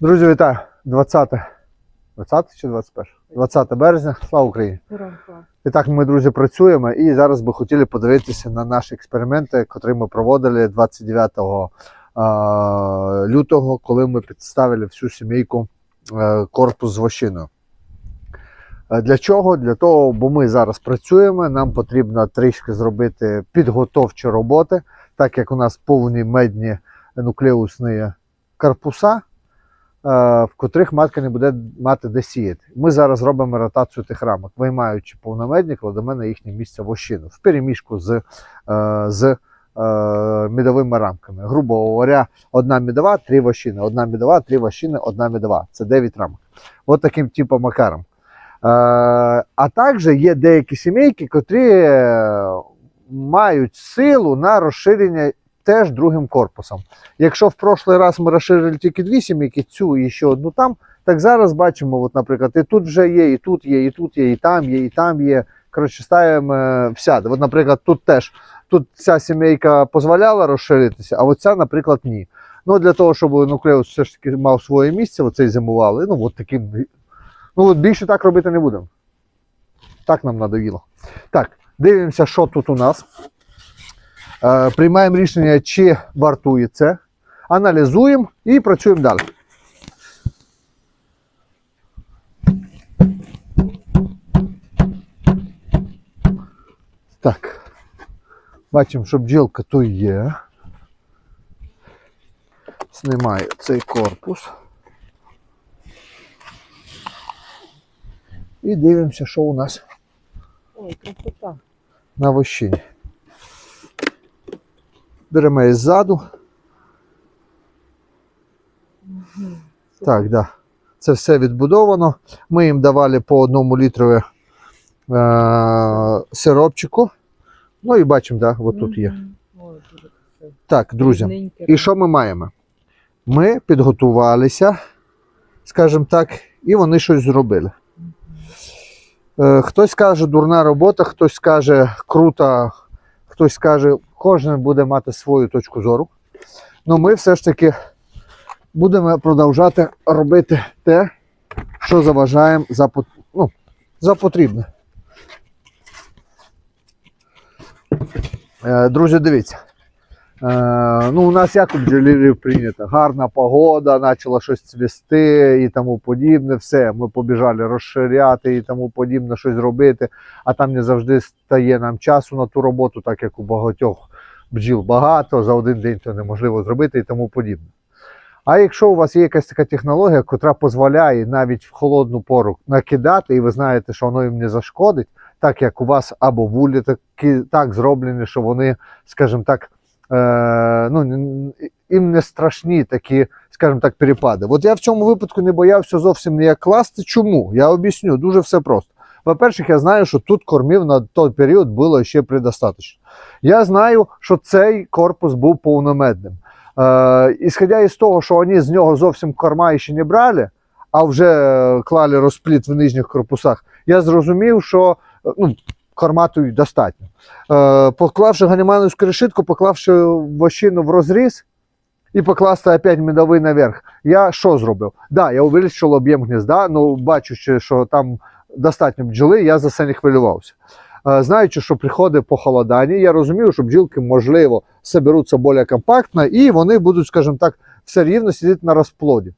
Друзі, вітаю! 20, 20 чи 21? 20 березня. Слава Україні! І так ми, друзі, працюємо. І зараз би хотіли подивитися на наші експерименти, котрі ми проводили 29 лютого, коли ми підставили всю сімейку е, корпус з вощиною. Е, Для чого? Для того, бо ми зараз працюємо, нам потрібно трішки зробити підготовчі роботи, так як у нас повні медні нуклеусні корпуса, е, в котрих матка не буде мати де сіяти. Ми зараз робимо ротацію тих рамок, виймаючи повномедні, кладемо на їхнє місце вощину в переміжку з, е, з е, мідовими рамками. Грубо говоря, одна мідова, три вощини, одна мідова, три вощини, одна мідова. Це 9 рамок. От таким типом макаром. Е, а також є деякі сімейки, котрі е, мають силу на розширення теж другим корпусом. Якщо в прошлий раз ми розширили тільки дві сімейки, цю і ще одну там, так зараз бачимо, от, наприклад, і тут вже є, і тут є, і тут є, і там є, і там є. Коротше, ставимо е, всяде. От, наприклад, тут теж тут ця сімейка дозволяла розширитися, а от ця, наприклад, ні. Ну, для того, щоб нуклеус все ж таки мав своє місце, оцей зимували. Ну, от таким. Ну, от більше так робити не будемо. Так нам надоїло. Так, дивимося, що тут у нас. Е, приймаємо рішення, чи вартує це. Аналізуємо і працюємо далі. Так. Бачимо, що бджілка тут є. Знімаю цей корпус. І дивимося, що у нас Ой, красота. на вощині. Беремо її ззаду. Так, да. Це все відбудовано. Ми їм давали по одному літрові е- сиропчику. Ну і бачимо, да, от тут є. Так, друзі. І що ми маємо? Ми підготувалися, скажімо так, і вони щось зробили. Е, хтось каже, дурна робота, хтось каже круто, хтось каже, кожен буде мати свою точку зору. Ну ми все ж таки будемо продовжати робити те, що заважаємо за, ну, за потрібне. Е, Друзі, дивіться. Е, ну, у нас як у бджолярів прийнято. Гарна погода, почала щось цвісти і тому подібне. Все, ми побіжали розширяти і тому подібне, щось робити. А там не завжди стає нам часу на ту роботу, так як у багатьох бджіл багато, за один день це неможливо зробити і тому подібне. А якщо у вас є якась така технологія, яка дозволяє навіть в холодну пору накидати, і ви знаєте, що воно їм не зашкодить, так як у вас або вулі такі так зроблені, що вони, скажімо так, е, ну, їм не страшні такі, скажімо так, перепади. От я в цьому випадку не боявся зовсім ніяк класти. Чому? Я об'ясню, дуже все просто. По-перше, я знаю, що тут кормів на той період було ще предостаточно. Я знаю, що цей корпус був повномедним. Е, ісходя із того, що вони з нього зовсім корма ще не брали, а вже клали розпліт в нижніх корпусах, я зрозумів, що е, ну, корма достатньо. Е, поклавши ганімановську решітку, поклавши вощину в розріз і покласти опять медовий наверх, я що зробив? Да, я увеличив об'єм гнізда, ну бачучи, що там достатньо бджоли, я за це не хвилювався. Е, Знаючи, що приходить похолодання, я розумію, що бджілки, можливо, соберуться більш компактно, і вони будуть, скажімо так, все рівно сидіти на розплоді.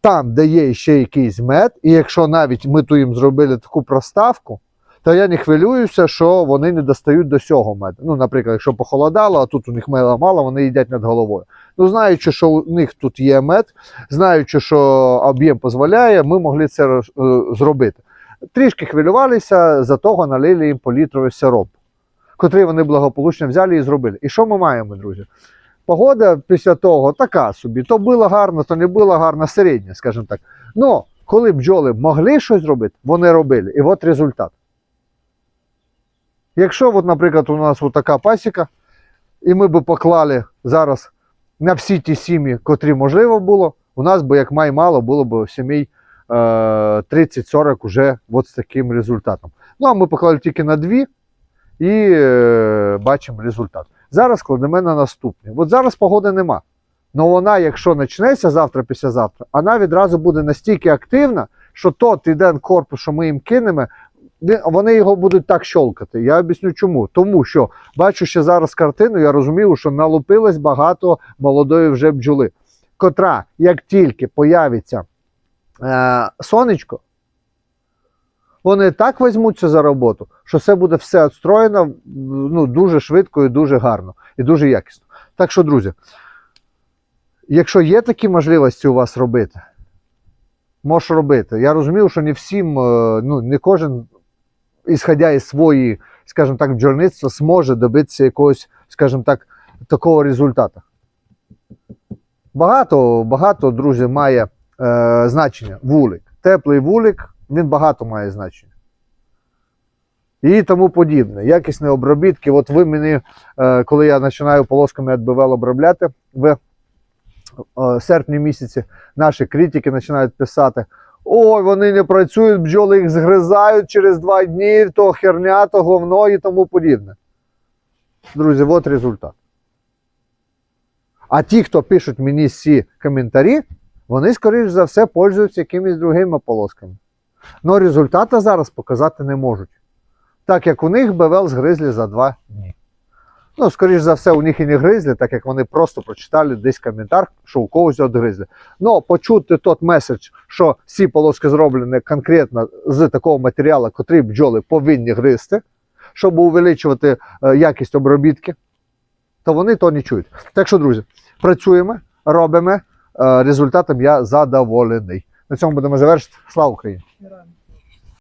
Там, де є ще якийсь мед, і якщо навіть ми тут їм зробили таку проставку, то я не хвилююся, що вони не достають до цього меду. Ну, наприклад, якщо похолодало, а тут у них меда мало, вони їдять над головою. Ну, знаючи, що у них тут є мед, знаючи, що об'єм дозволяє, ми могли це е, зробити. Трішки хвилювалися, за того налили їм політровий сироп, котрий вони благополучно взяли і зробили. І що ми маємо, друзі? Погода після того така собі. То було гарно, то не було гарно, середня, скажімо так. Ну, коли бджоли могли щось зробити, вони робили. І от результат. Якщо, от, наприклад, у нас от така пасіка, і ми би поклали зараз на всі ті сім'ї, котрі можливо було, у нас би, як май мало, було б сімей 30-40 уже от з таким результатом. Ну, а ми поклали тільки на дві і е, бачимо результат. Зараз кладемо на наступні. От зараз погоди нема. Ну вона, якщо почнеться завтра, післязавтра, вона відразу буде настільки активна, що тот іден корпус, що ми їм кинемо, вони його будуть так щолкати. Я об'ясню чому. Тому що бачу ще зараз картину, я розумію, що налупилось багато молодої вже бджоли, котра, як тільки появиться е, сонечко, вони так візьмуться за роботу, що все буде все відстроєно ну, дуже швидко і дуже гарно, і дуже якісно. Так що, друзі, якщо є такі можливості у вас робити, можеш робити. Я розумію, що не всім, е, ну, не кожен, ісходя із своєї, скажімо так, бджільництва, зможе добитися якогось, скажімо так, такого результату. Багато, багато, друзі, має е, значення вулик. Теплий вулик, він багато має значення. І тому подібне. Якісні обробітки. От ви мені, е, коли я починаю полосками відбивел обробляти, в е, серпні місяці наші критики починають писати: ой, вони не працюють, бджоли їх згризають через два дні, то херня, то говно і тому подібне. Друзі, от результат. А ті, хто пишуть мені ці коментарі, вони, скоріш за все, пользуються якимись другими полосками. Но результата зараз показати не можуть. Так як у них БВЛ згризли за два дні. Ну, скоріш за все, у них і не гризли, так як вони просто прочитали десь коментар, що у когось відгризли. Ну, почути тот меседж, що всі полоски зроблені конкретно з такого матеріалу, котрий бджоли повинні гризти, щоб увеличувати е, якість обробітки, то вони то не чують. Так що, друзі, працюємо, робимо. Е, результатом я задоволений. На цьому будемо завершити. Слава Україні!